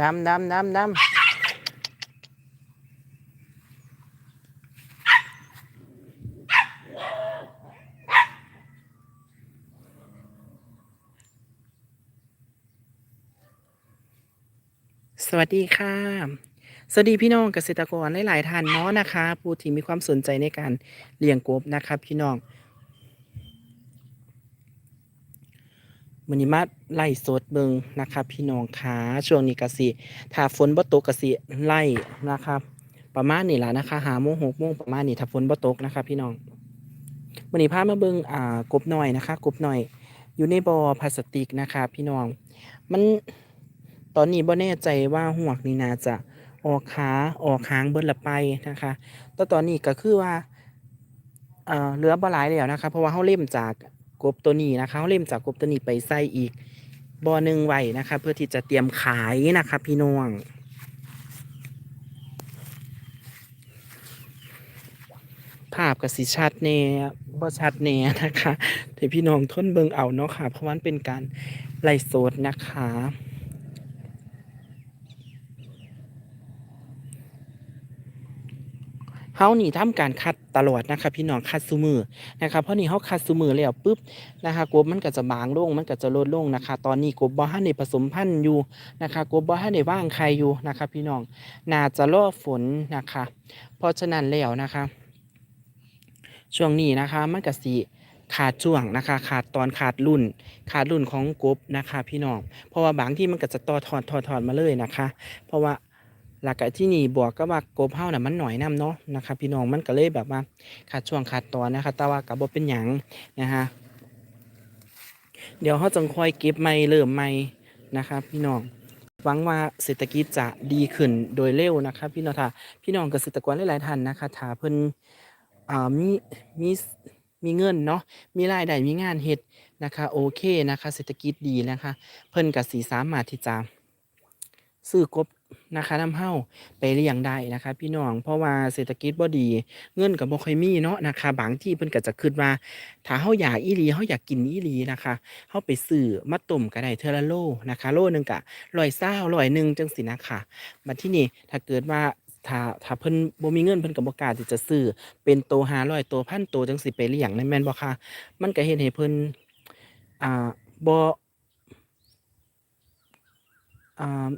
ดำดำดำดำสวัสดีค่ะสวัสดีพี่น้องเกษตรกรหลาย ๆท่านเนาะนะคะ ผู้ที่มีความสนใจในการเลี้ยงกบนะครับพี่น้อง มันนี้มาไล่สดเบิงนะครับพี่น้องขาช่วงนี้กสิถ้าฝนบ่ตกกสิไล่นะครับ ประมาณนี้แหละนะคะหาโมงหกโมงประมาณนี้ถ้าฝนบ่ตกนะครับพี่น้องมันนี้พามาเบิงอ่ากบหน่อยนะคะ กบหน่อย อยู่ในบ่อพลาสติกนะคะ พี่น้อง มันตอนนี้บ่แน่ใจว่าหวกนี่นาจะออกขาออกหางเบิดละไปนะคะแต่ตอนนี้ก็คือว่าเอ่อเหลือบ่หลายแล้วนะคะ เพราะว่าเฮาเล่มจาก กบตัวนี้นะคะเขาเล่มจากกบตัวนี้ไปใส่อีกบ่อหนึ่งไว้นะคะ เพื่อที่จะเตรียมขายนะคะพี่น้องภาพกับสีชัดแน่บ่ชัดแน่นะคะแต่พี่น้องทนเบิงเอาเนาะค่ะ เพราะว่ามันเป็นการไล่โซดนะคะ เฮานี่ทำการคัดตลอดนะคะพี่น้องคัดซุมือนะคะเพราะนี่เฮาคัดซุมือแล้วปุ๊บนะคะกบมันก็จะบางลงมันก็จะลดลงนะคะตอนนี้กบบ่ทันได้ผสมพันธุ์อยู่นะคะกบบ่ทันได้ว่างไข่อยู่นะคะพี่น้องน่าจะรอฝนนะคะเพราะฉะนั้นแล้วนะคะ ช่วงนี้นะคะมันก็สิขาดช่วงนะคะขาดตอนขาดรุ่น ขาดรุ่นของกบนะคะพี่น้องเพราะว่าบางที่มันก็จะต่อทอดทอดทอดมาเลยนะคะ เพราะว่า หลักที่นี่บวกก็ว่ากบเฮาน่ะมันหน่อยน้ำเนาะนะคะพี่น้องมันก็เลยแบบว่าขาดช่วงขาดตอนนะคะแต่ว่ากับบ่เป็นหยังนะคะเดี๋ยวเขาจังค่อยเก็บใหม่เริ่มใหม่นะคะพี่น้องหวังว่าเศรษฐกิจจะดีขึ้นโดยเร็วนะคะพี่น้องถ้าพี่น้องเกษตรกรหลายๆท่านนะคะถ้าเพิ่นมีมีมีเงินเนาะมีรายได้มีงานเฮ็ดนะคะโอเคนะคะเศรษฐกิจดีนะคะ เพิ่นก็สิสามารถที่จะซื้อกบ นะคะนำเฮาไปเลี้ยงได้นะคะ พี่น้องเพราะว่าเศรษฐกิจบ่ดี เงินก็บ่ค่อยมีเนาะนะคะบางที่เพิ่นก็จะคิดว่า ถ้าเฮาอยากอีหลีเฮาอยากกินอีหลีนะคะเฮาไปซื้อมาต้มก็ได้เทอละโลนะคะ โลหนึงก็120 100นึงจังซี่นะคะบัดที่นี่ถ้าเกิดว่าถ้าถ้าเพิ่นบ่มีเงินเพิ่นก็บ่กล้าที่จะซื้อเป็นโต500โต1,000โตจังสิไปเลี้ยงนั่นแม่นบ่คะมันก็เฮ็ดให้เพิ่นอ่าบ่อ่า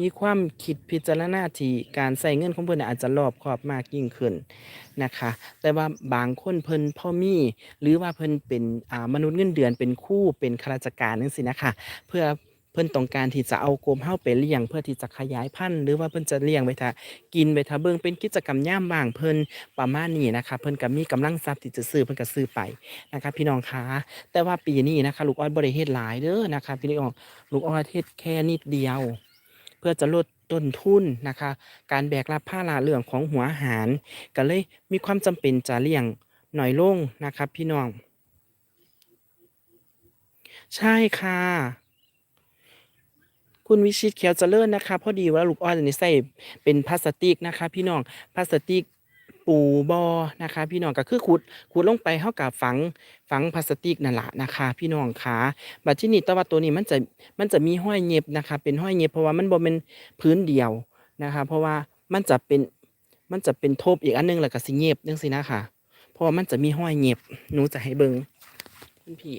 มีความคิดพิจารณาที่การใช้เงินของเพิ่นน่ะอาจจะรอบคอบมากยิ่งขึ้นนะคะ แต่ว่าบางคนเพิ่นพ่อมีหรือว่าเพิ่นเป็นอ่ามนุษย์เงินเดือนเป็นครูเป็นข้าราชการจังซี้นะคะ เพื่อเพิ่นต้องการที่จะเอากบเฮาไปเลี้ยง เพื่อที่จะขยายพันธุ์หรือว่าเพิ่นจะเลี้ยงไว้ท่ากินไว้ท่าเบิ่งเป็นกิจกรรมยามว่างเพิ่นประมาณนี้นะคะเพิ่นก็มีกำลังทรัพย์ที่จะซื้อเพิ่นก็ซื้อไปนะคะ พี่น้องคะแต่ว่าปีนี้นะคะ ลูกออสบ่ได้เฮ็ดหลายเด้อนะคะ พี่น้องลูกออสเฮ็ดแค่นิดเดียว พื่อจะลดต้นทุนนะคะ การแบกรับภาระเรื่องของหัวหาร ก็เลยมีความจำเป็นจะเลี้ยงหน่อยลงนะครับพี่น้อง ใช่ค่ะ คุณวิชิตเขียวเจริญนะคะ พอดีว่าลูกอ้อยนี่ใส่เป็นพลาสติกนะคะ พี่น้องพลาสติก ปูบอนะคะ พี่น้องก็คือขุดขุดลงไปเท่ากับฝังฝังพลาสติกนั่นแหละนะคะ พี่น้องขาบัดที่นี่ต่ว่าตัวนี้มันจะมันจะมีห้อยเย็บนะคะ เป็นห้อยเย็บเพราะว่ามันบ่เป็นพื้นเดียวนะคะ เพราะว่ามันจะเป็นมันจะเป็นทบอีกอันหนึงแล้วก็สิเย็บจังซี่นะคะเพราะว่ามันจะมีห้อยเย็บหนูจะให้เบิงคุณพี่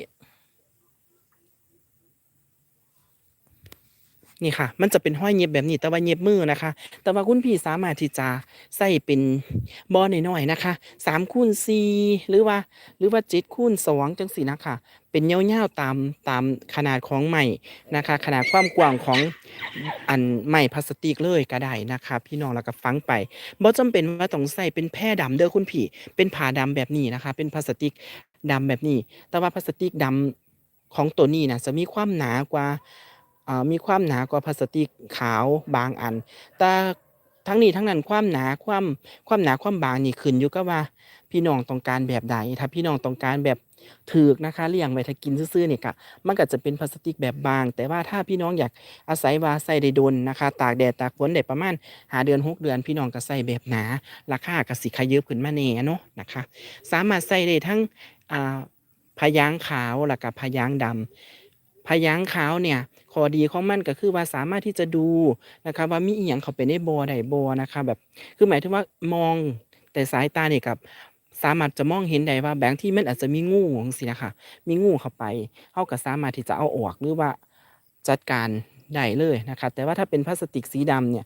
นี่ค่ะ มันจะเป็นห้อยเย็บแบบนี้แต่ว่าเย็บมือนะคะ แต่ว่าคุณพี่สามารถที่จะใส่เป็นบอลน้อยๆนะคะสามคูณสี่หรือว่า หรือว่าเจ็ดคูณสองจังสี่นะคะ เป็นเงาวๆตามตามขนาดของใหม่นะคะ ขนาดความกว้างของอันใหม่พลาสติกเลยก็ได้นะคะ พี่น้องแล้วก็ฟังไปบ่จำเป็นว่าต้องใส่เป็นแพร่ดำเด้อคุณพี่ เป็นผ้าดำแบบนี้นะคะ เป็นพลาสติกดำแบบนี้ แต่ว่าพลาสติกดำของตัวนี้นะจะมีความหนากว่า มีความหนากว่าพลาสติกขาวบางอัน แต่ทั้งนี้ทั้งนั้นความหนาความความหนาความบางนี่ขึ้นอยู่กับว่า พี่น้องต้องการแบบใดถ้าพี่น้องต้องการแบบถูกนะคะเลี้ยงไว้ถ้ากินซื่อๆนี่ก็มันก็จะเป็นพลาสติกแบบบาง แต่ว่าถ้าพี่น้องอยากอาศัยว่าใส่ได้โดนนะคะ ตากแดดตากฝนได้ประมาณ5เดือน6เดือน พี่น้องก็ใส่แบบหนา ราคาก็สิขยับขึ้นมาแน่เนาะนะคะ สามารถใส่ได้ทั้งพยางขาวแล้วก็พยางดำ พยางค์ขาวเนี่ยข้อดีของมันก็คือว่าสามารถที่จะดูนะคะว่ามีอีหยังเขาไปในบ่อใดบ่นะคะแบบคือหมายถึงว่ามองแต่สายตาเนี่ยกับสามารถจะมองเห็นได้ว่าแบางที่มันอาจจะมีงูจังซี่น่ะค่ะมีงูเข้าไปเราก็สามารถที่จะเอาออกหรือว่าจัดการได้เลยนะคะแต่ว่าถ้าเป็นพลาสติกสีดำเนี่ย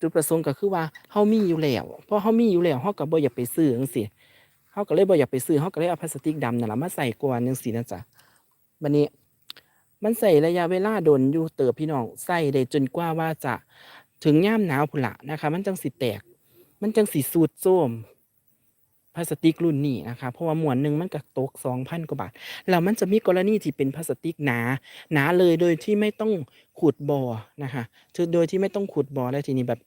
จุดประสงค์ก็คือว่าเฮามีอยู่แล้วเพราะเฮามีอยู่แล้วเฮาก็บ่อยากไปซื้อจังซี่เฮาก็เลยบ่อยากไปซื้อเฮาก็เลยเอาพลาสติกดำนั่นล่ะมาใส่ก่อนจังซี่นะจ๊ะบัดนี้ มันใช้ระยะเวลาโดนอยู่เติบพี่น้องใช้ได้จนกว่าว่าจะถึงย่ามหนาวพุ่นละนะคะ มันจังสิแตก มันจังสิทรุดโทรมพลาสติกรุ่นนี้นะคะเพราะว่าหมวนหนึ่งมันก็ตก2,000กว่าบาทแล้วมันจะมีกรณีที่เป็นพลาสติกหนา หนาเลยโดยที่ไม่ต้องขุดบ่อนะคะคือโดยที่ไม่ต้องขุดบ่อแล้วทีนี้แบบ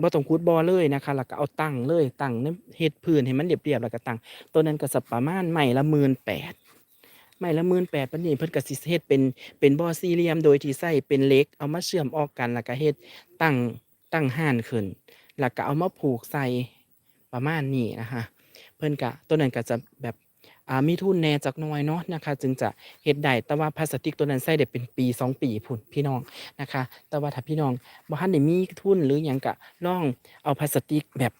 บ่ต้องขุดบ่อเลยนะคะแล้วก็เอาตั้งเลยตั้งในเฮ็ดพื้นให้มันเรียบๆแล้วก็ตั้งตัวนั้นก็สิประมาณไม้ละ18,000 ไม้ละ18,000บัดปันนี้เพิ่นก็สิเฮ็ดเป็นเป็นบ่อสี่เหลี่ยมโดยที่ใช้เป็นเหล็กเอามาเชื่อมออกกันแล้วก็เฮ็ดตั้งตั้งร้านขึ้น แล้วก็เอามาผูกใส่ประมาณนี้นะคะเพิ่นก็ตัวนั้นก็จะแบบอ่ามีทุนแน่จักน่อยเนาะนะคะ จึงจะเฮ็ดได้แต่ว่าพลาสติกตัวนั้นใช้ได้เป็นปี 2 ปีพุ่นพี่น้องนะคะ แต่ว่าถ้าพี่น้องบ่ทันได้มีทุนหรือหยังก็ลองเอาพลาสติกแบบ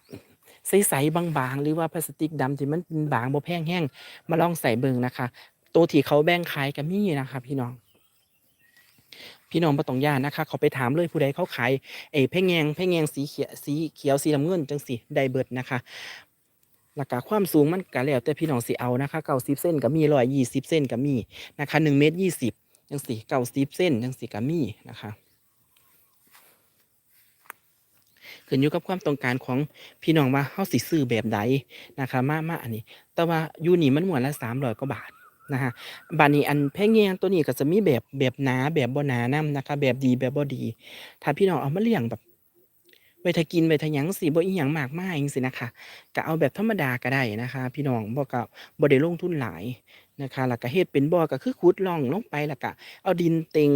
ใสๆบางๆ หรือว่าพลาสติกดำที่มันบางบ่แพงแรงมาลองใส่เบิ่งนะคะ ตัวที่เขาแบ่งขายก็มีนะคะพี่น้อง พี่น้องบ่ต้องยานนะคะ เขาไปถามเลยผู้ใดเขาขายไอ้แพงแยงแพงแยงสีเขียวสีเขียวสีน้ำเงินจังซี้ไดเบิร์ดนะคะแล้วก็ความสูงมันก็แล้วแต่พี่น้องสิเอานะคะ90เซนก็มี120เซนก็มีนะคะ1เมตร20จังซี้90เซนจังซี้ก็มีนะคะขึ้นอยู่กับความต้องการของพี่น้องว่าเฮาสิซื้อแบบใดนะคะ มามาอันนี้ แต่ว่ายูนี่มันม้วนละ300กว่าบาท นะคะบัดนี้อันแพงแยงตัวนี้ก็จะมีแบบแบบหนาแบบบ่หนานำนะคะ แบบดีแบบบ่ดี ถ้าพี่น้องเอามาเลี้ยงแบบไว้ถ้ากินไว้ถ้าหยังจั่งซี้บ่อิหยังมากมายจังซี้นะคะก็เอาแบบธรรมดาก็ได้นะคะ พี่น้องบ่ก็บ่ได้ลงทุนหลายนะคะแล้วก็เฮ็ดเป็นบ่อก็คือขุดร่องลงไปแล้วก็เอาดินเต็ง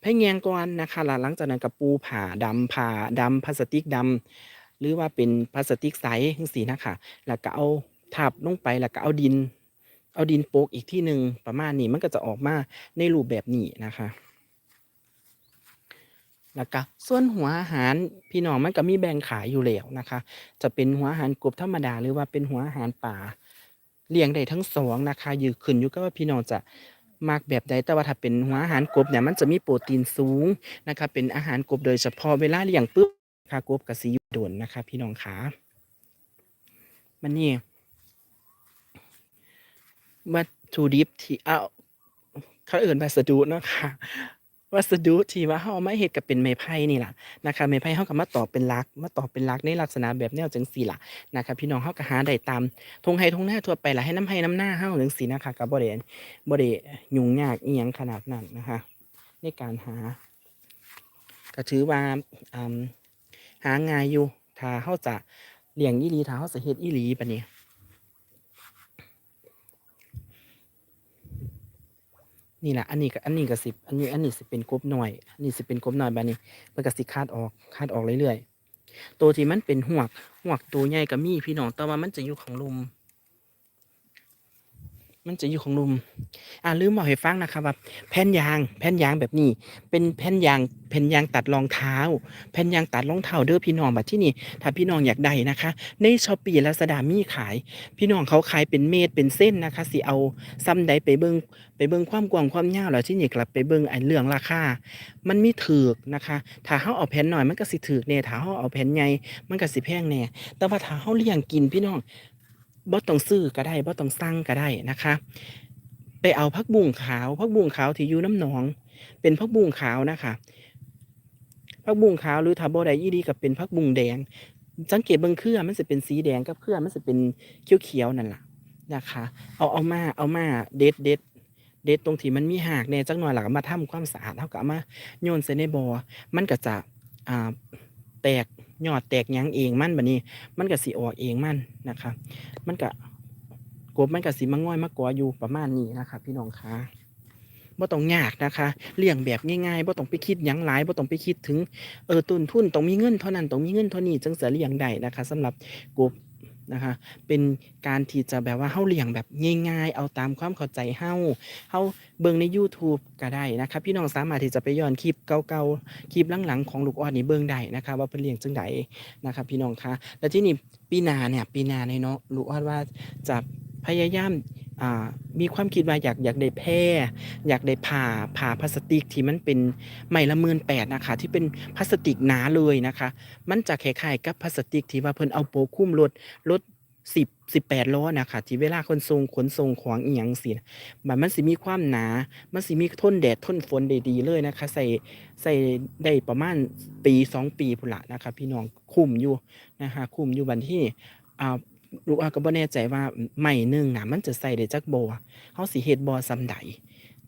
แพงแยงก่อนนะคะแล้วหลังจากนั้นก็ปูผ้าดำผ้าดำพลาสติกดำหรือว่าเป็นพลาสติกใสจังซี้นะคะแล้วก็เอาทับลงไปแล้วก็เอาดิน เอาดินโปกอีกที่หนึ่งประมาณนี้มันก็จะออกมาในรูปแบบนี้นะคะแล้วก็ส่วนหัวอาหารพี่น้องมันก็มีแบ่งขายอยู่แล้วนะคะ จะเป็นหัวอาหารกบธรรมดาหรือว่าเป็นหัวอาหารป่าเลี้ยงได้ทั้ง2นะคะอยู่ขึ้นอยู่กับว่าพี่น้องจะมักแบบใดแต่ว่าถ้าเป็นหัวอาหารกบเนี่ยมันจะมีโปรตีนสูงนะคะเป็นอาหารกบโดยเฉพาะเวลาเลี้ยงปุ๊บค่ะกบก็สิอยู่โดนนะคะ พี่น้องขาบัดนี้ วัตถุดิบที่อ้าเขาเอิ้นวัสดุเนาะค่ะวัสดุที่ว่าเฮาเอามาเฮ็ดก็เป็นไม้ไผ่นี่ล่ะนะคะไม้ไผ่เฮาก็มาตอเป็นลักมาตอเป็นลักในลักษณะแบบแนวจังซี่ล่ะนะคะพี่น้องเฮาก็หาได้ตามทงไร่ทุ่งนาทั่วไปล่ะให้น้ำไร่น้ำหน้าเฮาจังซี่นะคะก็บ่ได้บ่ได้ยุ่งยากอิหยังขนาดนั้นนะคะในการหาก็ถือว่าหาง่ายอยู่ถ้าเฮาจะเลี้ยงอีหลีถ้าเฮาจะเฮ็ดอีหลีบัดนี้ นี่แหละอันนี้ก็อันนี้ก็สิบอันนี้อันนี้สิเป็นกบหน่อยอันนี้สิเป็นกบหน่อยแบบนี้เพิ่นก็สิคาดออกคาดออกเรื่อยๆตัวที่มันเป็นหวกหวกตัวใหญ่ก็มีพี่น้องแต่ว่ามันจะอยู่ของลุม มันจะอยู่ข้างลุมอ่าลืมบอกให้ฟังนะคะว่าแผ่นยางแผ่นยางแบบนี้ เป็นแผ่นยางแผ่นยางตัดรองเท้า แผ่นยางตัดรองเท้าเด้อพี่น้องแบัดที่นี่ถ้าพี่น้องอยากได้นะคะ ใน Shopee Lazada มีขาย พี่น้องเขาขายเป็นเมตรเป็นเส้นนะคะสิเอาส่ำใดไปเบิ่งไปเบิ่งความกว้างความยาวแล้วที่นี่กลับไปเบิ่งไอันเรื่องราคา มันมีถูกนะคะ ถ้าเฮาเอาแผ่นหน้อยมันก็สิถูกแหน่ยถ้าเฮาเอาแผ่นใหญ่มันก็สิแพงแน่แต่ว่าถ้าเฮาเลี้ยงกินพี่น้อง บ่ต้องซื้อก็ได้บ่ต้องสั่งก็ได้นะคะ ไปเอาผักบุ้งขาวผักบุ้งขาวที่อยู่นำหนอง เป็นผักบุ้งขาวนะคะผักบุ้งขาวหรือถ้าบ่ได้อีหลีก็เป็นผักบุ้งแดง สังเกตเบิ่งเครือมันสิเป็นสีแดงกับเครือมันสิเป็นเขียวๆนั่นล่ะนะคะ เอาเอามาเอามาเด็ดเด็ดเด็ดตรงที่มันมีหากแหน่จักหน่อยแล้วก็มาทำความสะอาดเฮาก็เอามาโยนใส่ในบ่อมันก็จะอ่าแตก ยอดแตกยังเองมันแบบนี้ มันก็สิออกเองมันนะคะมันก็กบมันก็สิมาง่อยมากออยู่ประมาณนี้นะคะพี่น้องขาบ่ต้องยากนะคะ เลี้ยงแบบง่ายๆบ่ต้องไปคิดยังหลายบ่ต้องไปคิดถึงเออต้นทุนต้องมีเงินเท่านั้นต้องมีเงินเท่านี้จึงจะเลี้ยงได้นะคะสำหรับกบ นะคะ เป็นการที่จะแบบว่าเฮาเลี้ยงแบบง่ายๆ เอาตามความเข้าใจเฮาเฮาเบิ่งใน YouTube ก็ได้นะครับ พี่น้องสามารถที่จะไปย้อนคลิปเก่าๆ คลิปหลังๆ ของลูกออดนี่เบิ่งได้นะคะว่าเพิ่นเลี้ยงจังใดนะคะพี่น้องคะแล้วที่นี่ปีนาเนี่ยปีนาในเนาะลูกออดว่าจะ พยายามมีความคิดว่าอยากอยากได้แพร่อยากได้ผ้าผ้าพลาสติกที่มันเป็นไม้ละหมื่นแปดนะคะ ที่เป็นพลาสติกหนาเลยนะคะ มันจะคล้ายๆกับพลาสติกที่ว่าเพิ่นเอาโปะคลุมรถรถสิบสิบแปดล้อนะคะที่เวลาขนส่งขนส่งของอีหยังสิมันมันสิมีความหนา มันสิมีทนแดดทนฝนได้ดีเลยนะคะ ใส่ใส่ได้ประมาณปีสองปีพุ่นละนะคะ พี่น้องคุ้มอยู่นะคะคุ้มอยู่บันที่อ่า ลูกอาก็บ่แน่ใจว่าไม้หนึ่งน่ะมันจะใส่ได้จักบ่เฮาสิเฮ็ดบ่ซำใด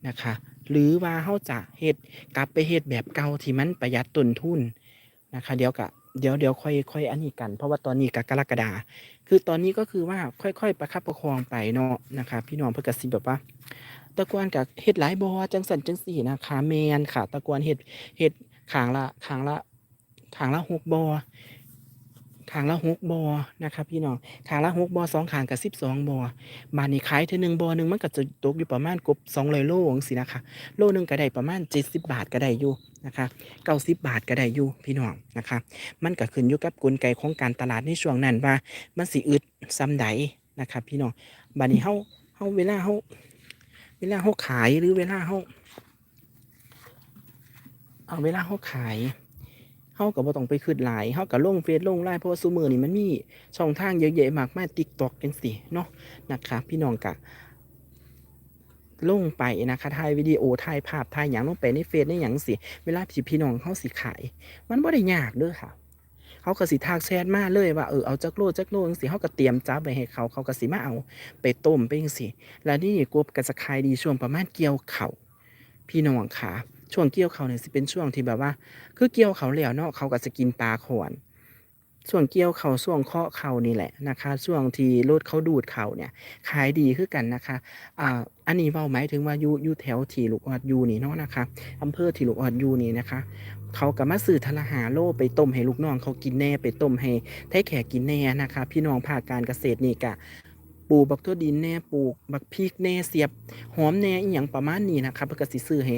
นะคะ หรือว่าเฮาจะเฮ็ดกลับไปเฮ็ดแบบเก่าที่มันประหยัดต้นทุนนะคะ เดี๋ยวก็เดี๋ยวเดี๋ยวค่อยค่อยอันนี้กัน เพราะว่าตอนนี้ก็กรกฎาคือตอนนี้ก็คือว่าค่อยๆ ประคับประคองไปเนาะนะคะ พี่น้องเพิ่นก็สิแบบว่า ตะกอนก็เฮ็ดหลายบ่จังซั่นจังซี่นะคะแมนค่ะ ตะกอนเฮ็ดเฮ็ดขางละขางละขางละหกบ่ ขางละหกบ่นะคะพี่น้องขางละหกบ่สองขางก็สิบสองบ่บาดนี้ขายเทื่อหนึ่งบ่หนึ่งมันก็จะตกอยู่ประมาณกบ200โลงซี้นะคะ โลหนึ่งก็ได้ประมาณ70บบาทก็ได้อยู่นะคะ90บบาทก็ได้อยู่พี่น้องนะคะ มันก็ขึ้นอยู่กับกลไกของการตลาดในช่วงนั้นว่ามันสิอึดส่ำใดนะคะพี่น้องบัดนี้เฮาเฮาเวลาเฮาเวลาเขาขายหรือเวลาเขาเอาเวลาเขาขาย เขาก็บ่ต้องไปคืดหลายเขาก็ลงเฟซลงไลน์เพราะว่าซุมื้อนี้มันมีช่องทางเยอะแยะมากมาย TikTok จังซี่เนาะนะคะพี่น้องก็ลงไปนะคะถ่ายวิดีโอถ่ายภาพถ่ายหยังลงไปในเฟซในหยังสิเวลาที่พี่น้องเขาสิขาย มันบ่ได้ยากเด้อค่ะเขาก็สิทักแชทมาเลยว่าเออเอาจักโลจักโลจังซี่เขาก็เตรียมจับไว้ให้เขาเขาก็สิมาเอาไปต้มไปจังซี่แล้วนี่กบก็จะขายดีช่วงประมาณเกี่ยวเขาพี่น้องค่ะ ช่วงเกี่ยวเขาเนี่ยสิเป็นช่วงที่แบบว่า คือเกี่ยวเขาแล้วเนาะเขาก็จะกินปลาขอนช่วงเกี่ยวเขาช่วงเคาะเขานี่แหละนะคะช่วงที่รถเขาดูดเขาเนี่ย ขายดีคือกันนะคะอ่าอันนี้เว้าหมายถึงว่ายู่ยู่แถวที่ลูกออดยูนี่เนาะนะคะอำเภอที่ลูกออดยูนี่นะคะเขาก็มาซื้อทะลหาโลไปต้มให้ลูกน้องเขากินแน่ไปต้มให้ไทแขกกินแน่นะคะ พี่น้องภาคการเกษตรนี่กะปลูกบักทั่วดินแน่ปลูกบักพริกแน่เสียบหอมแน่อีหยังประมาณนี้นะครับเพื่อกสิซื้อให้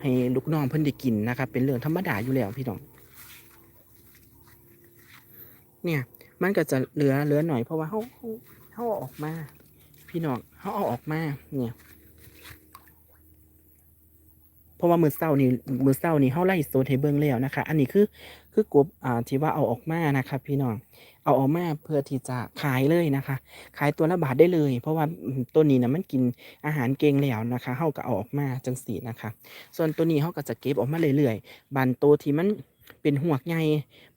ให้ลูกน้องเพิ่นได้กินนะครับ เป็นเรื่องธรรมดาอยู่แล้วพี่น้อง เนี่ย มันก็จะเหลือเหลือหน่อยเพราะว่าเขาเขาเฮาออกมา พี่น้องเขาเอาออกมา เนี่ยเพราะว่ามือเศร้านี่มือเศร้านี่เขาไล่สดให้เบิ่งแล้วนะคะ อันนี้คือ คือกบอ่าที่ว่าเอาออกมานะครับพี่น้องเอาออกมาเพื่อที่จะขายเลยนะคะ ขายตัวละบาทได้เลย เพราะว่าตัวนี้นะมันกินอาหารเก่งแล้วนะคะเฮาก็เอาออกมาจังสีนะคะ ส่วนตัวนี้เฮาก็จะเก็บออกมาเรื่อยๆบานตัวที่มันเป็นหัวกใหญ่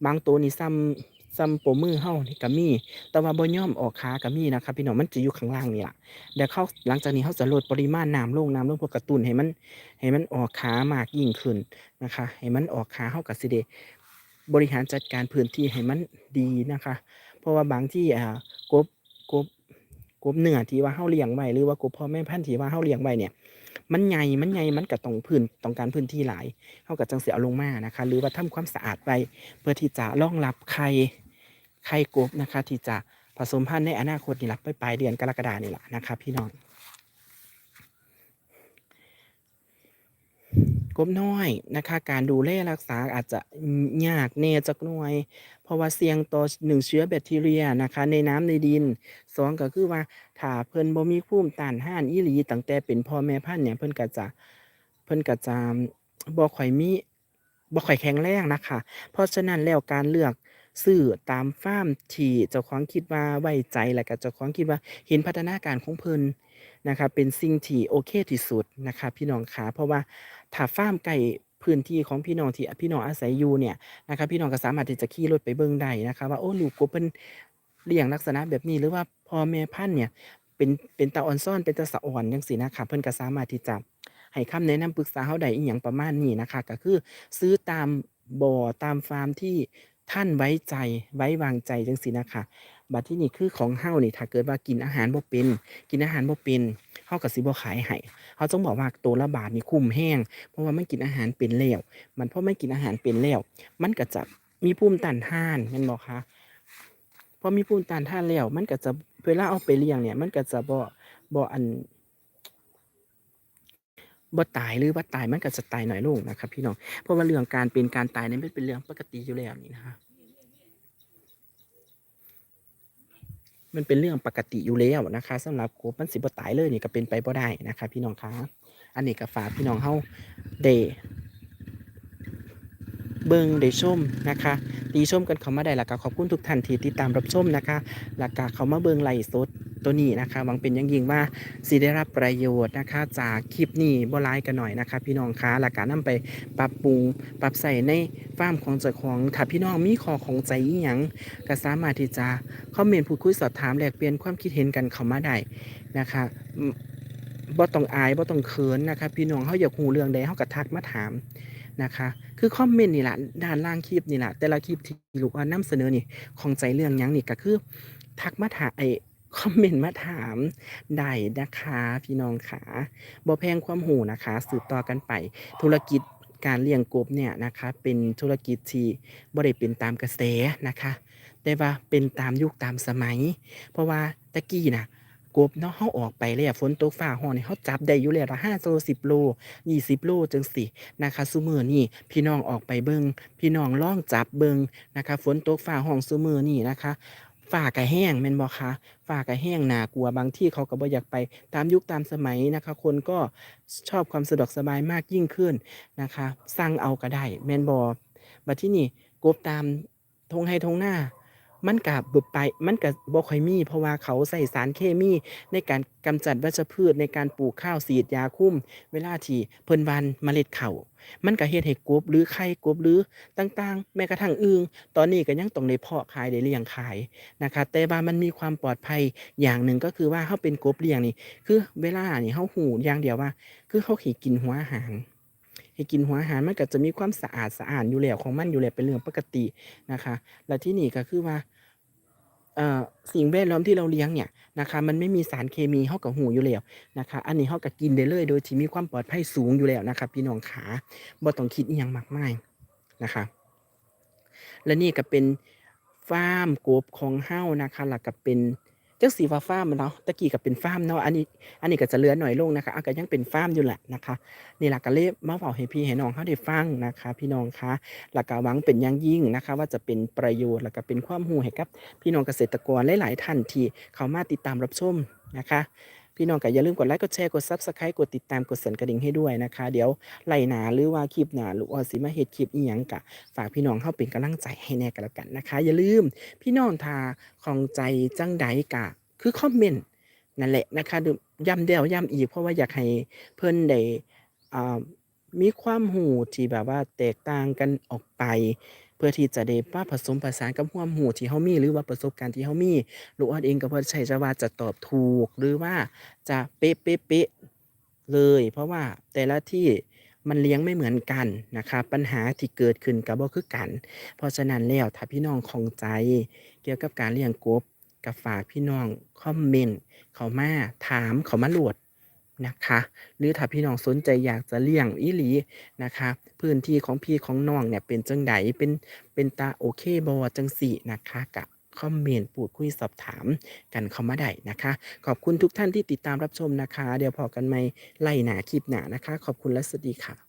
บางตัวนี่ซ้ำซ้ำโปมือเฮานี่ก็มีแต่ว่าบ่ยอมออกขาก็มีนะครับพี่น้องมันจะอยู่ข้างล่างนี่แหละเดี๋ยวเขาหลังจากนี้เขาจะลดปริมาณน้ำลงน้ำลงเพื่อกระตุ้นให้มันให้มันออกขามากยิ่งขึ้นนะคะ ให้มันออกขาเฮาก็สิได้ บริหารจัดการพื้นที่ให้มันดีนะคะ เพราะว่าบางที่อ่ากบกบกบเนื้อที่ว่าเฮาเลี้ยงไว้หรือว่ากบพ่อแม่พันธุ์ที่ว่าเฮาเลี้ยงไว้เนี่ย มันใหญ่มันใหญ่มันก็ต้องพื้นต้องการพื้นที่หลายเฮาก็จังสิเอาลงมานะคะ หรือว่าทำความสะอาดไว้เพื่อที่จะรองรับไข่ไข่กบนะคะ ที่จะผสมพันธุ์ในอนาคตนี่ล่ะไปปลายเดือนกรกฎานี่แหละนะคะพี่น้อง กบน้อยนะคะ การดูแลรักษาอาจจะยากแน่จักหน่อยเพราะว่าเสี่ยงต่อหนึ่งเชื้อแบคทีเรียนะคะ ในน้ำในดินสองก็คือว่าถ้าเพิ่นบ่มีภูมิต้านทานอีหลีตั้งแต่เป็นพ่อแม่พันธุ์เนี่ยเพิ่นก็จะเพิ่นก็จะบ่ค่อยมีบ่ค่อยแข็งแรงนะคะ เพราะฉะนั้นแล้วการเลือกซื้อตามฟาร์มที่เจ้าของคิดว่าไว้ใจและก็เจ้าของคิดว่าเห็นพัฒนาการของเพิ่นนะคะเป็นสิ่งที่โอเคที่สุดนะคะพี่น้องขาเพราะว่า ถ้าฟาร์มไก่พื้นที่ของพี่น้องที่พี่น้องอาศัยอยู่เนี่ยนะครับพี่น้องก็สามารถที่จะขี่รถไปเบิ่งได้นะคะว่าโอ้ลูกกบเพิ่นเลี้ยงลักษณะแบบนี้หรือว่าพ่อแม่พันธุ์เนี่ยเป็นเป็นตาอ่อนซ่อนเป็นตาสะอ่อนจังซี่นะคะเพิ่อนก็สามารถที่จะให้คำแนะนำปรึกษาเฮาได้อีหยังประมาณนี้นะคะ ก็คือซื้อตามบ่อตามฟาร์มที่ท่านไว้ใจไว้วางใจจังซี่นะคะ บัดที่นี่คือของเฮานี่ถ้าเกิดว่ากินอาหารบ่เป็น กินอาหารบ่เป็นเฮาก็สิบ่ขายให้เขาต้องบอกว่าตัวละบาทนี่คุ้มแห้ง เพราะว่ามันกินอาหารเป็นแล้วมันเพราะไม่กินอาหารเป็นแล้วมันก็จะมีภูมิต้านทานแม่นบ่คะพอมีภูมิต้านทานแล้วมันก็จะเวลาเอาไปเลี้ยงเนี่ย มันก็จะบ่บ่อันบ่ตายหรือว่าตายมันก็จะตายหน้อยลงนะครับพี่น้องเพราะว่าเรื่องการเป็นการตายเนี่ยมันเป็นเรื่องปกติอยู่แล้วนี่นะคะ มันเป็นเรื่องปกติอยู่แล้วนะคะสำหรับกบมันสิบตายเลยนี่ก็เป็นไปบ่ได้นะคะ พี่น้องคะอันนี้ก็ฝากพี่น้องเฮาเดเบิงได้ชมนะคะตีชมกันเข้ามาได้ละก็ขอบคุณทุกท่านที่ติดตามรับชมนะคะหลักกาเข้ามาเบิงไลฟ์สด ตัวนี้นะคะหวังเป็นย่างยิ่งว่าสิได้รับประโยชน์นะคะ จากคลิปนี้บ่หลายกันหน่อยนะคะ พี่น้องคะแล้วก็นำไปปรับปรุงปรับใส่ในฟาร์มของเจ้าของถ้าพี่น้องมีข้อของใจอีหยังก็สามารถที่จะคอมเมนต์พูดคุยสอบถามแลกเปลี่ยนความคิดเห็นกันเข้ามาได้นะคะอืมบ่ต้องอายบ่ต้องเขินนะคะพี่น้องเฮาอยากฮู้เรื่องใดเฮาก็ทักมาถามนะคะคือคอมเมนต์นี่แหละด้านล่างคลิปนี่แหละแต่ละคลิปที่ลูกอ่อนนำเสนอนี่ของใจเรื่องยังนี่ก็คือ ทักมาถามไอ คอมเมนต์มาถามได้นะคะ พี่น้องขาบ่แพงความหูนะคะ สืบต่อกันไป ธุรกิจการเลี้ยงกบเนี่ยนะคะ เป็นธุรกิจที่บ่ได้เป็นตามกระแสนะคะ แต่ว่าเป็นตามยุคตามสมัย เพราะว่าตะกี้นะกบเนาะเฮาออกไปแล้วฝนตกฟ้าร้อนนี่เฮาจับได้อยู่แล้วละ5โล10โล20โลจังซี้นะคะซุมื้อนี้พี่น้องออกไปเบิ่งพี่น้องล่องจับเบิ่งนะคะ ฝนตกฟ้าร้องซุมื้อนี้นะคะ ฝ่ากระแห้งแม่นบ่คะฝ่ากระแห้งหนากลัวบางที่เขาก็บ่อยากไปตามยุคตามสมัยนะคะ คนก็ชอบความสะดวกสบายมากยิ่งขึ้นนะคะ สั่งเอาก็ได้แม่นบอบัดที่นี่กบตามทงไฮทงหน้า มันก็เบิดไปมันก็บ่ค่อยมี เพราะว่าเขาใส่สารเคมีในการกำจัดวัชพืชในการปลูกข้าวฉีดยาคุ้ม เวลาที่เพิ่นว่านเมล็ดข้าวมันก็เฮ็ดให้กบหรือไข่กบหรือต่างๆ แม้กระทั่งอึงตอนนี้ก็ยังต้องได้เพาะขายได้เลี้ยงขายนะคะแต่ว่ามันมีความปลอดภัยอย่างหนึ่งก็คือว่าเฮาเป็นกบเลี้ยงนี่คือเวลานี่เฮาฮู้อย่างเดียวว่า คือเขาสิกินหัวอาหาร ให้กินหัวอาหารมันก็จะมีความสะอาดสะอานอยู่แล้วของมันอยู่แล้วเป็นเรื่องปกตินะคะ แล้วที่นี่ก็คือว่าสิ่งแวดล้อมที่เราเลี้ยงเนี่ยนะคะมันไม่มีสารเคมีเฮาก็ฮู้อยู่แล้วนะคะอันนี้เฮาก็กินได้เลย โดยที่มีความปลอดภัยสูงอยู่แล้วนะครับพี่น้องขาบ่ต้องคิดอิหยังมากมายนะคะและนี่ก็เป็นฟาร์มกบของเฮานะคะแล้วก็เป็น จักสีว่าฟ้ามเนาะตะกี้ก็เป็นฟ้ามเนาะอันนี้ อันนี้ก็จะเลือนหน่อยลงนะคะอันก็ยังเป็นฟ้ามอยู่แหละนะคะนี่ล่ะก็เลยมาเว้าให้พี่ให้น้องเขาได้ฟังนะคะ พี่น้องคะหลักก็หวังเป็นอย่างยิ่งนะคะ ว่าจะเป็นประโยชน์แล้วก็เป็นความหูให้กับ พี่น้องเกษตรกรหลายๆท่านที่เขามาติดตามรับชมนะคะ พี่น้องก็อย่าลืมกดไลค์กดแชร์กด Subscribe กดติดตามกดสั่นกระดิ่งให้ด้วยนะคะ เดี๋ยวไล่หนาหรือว่าคลิปหนาลูกออดสิมาเฮ็ดคลิปอีหยังก็ฝากพี่น้องเข้าเป็นกำลังใจให้แน่ก็แล้วกันนะคะ อย่าลืมพี่น้องทาของใจจังใดกะ คือคอมเมนต์นั่นแหละนะคะย้ำแล้วย้ำอีกเพราะว่าอยากให้เพิ่นได้มีความรู้ที่แบบว่าแตกต่างกันออกไป เพื่อที่จะได้มาผสมผสานกับความรู้ที่เฮามี หรือว่าประสบการณ์ที่เฮามีลูกออดเองก็บ่ใช่จะว่าจะตอบถูก หรือว่าจะเป๊ะๆๆเลย เพราะว่าแต่ละที่มันเลี้ยงไม่เหมือนกันนะคะปัญหาที่เกิดขึ้นก็บ่คือกัน เพราะฉะนั้นแล้วถ้าพี่น้องของใจ เกี่ยวกับการเลี้ยงกบก็ฝากพี่น้องคอมเมนต์เขามาถามเขามาโหลด นะคะ หรือถ้าพี่น้องสนใจอยากจะเลี้ยงอีหลีนะคะ พื้นที่ของพี่ของน้องเนี่ยเป็นจังใดเป็นเป็นตาโอเคบอจังสี่นะคะกับคอมเมนต์ปูดคุยสอบถามกันเข้ามาได้นะคะ ขอบคุณทุกท่านที่ติดตามรับชมนะคะ เดี๋ยวพอกันไหม่ไล่หนาคลิปหนานะคะ ขอบคุณและสวัสดีค่ะ